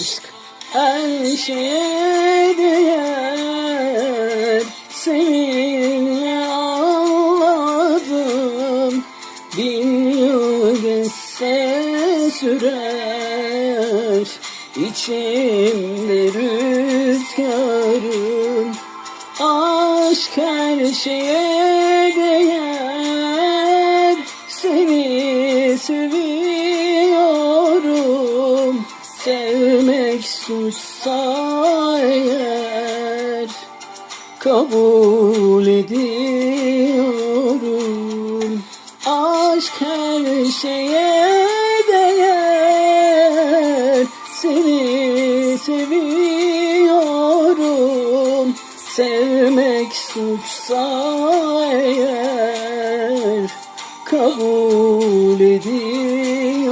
Aşk her şeye değer. Seninle ağladım. Bin yıl geçse sürer. İçimde rüzgarın Aşk her şeye değer. Seni seviyorum Sevmek suçsa eğer Kabul ediyorum. Aşk her şeye değer Seni seviyorum. Sevmek suçsa eğer Kabul ediyorum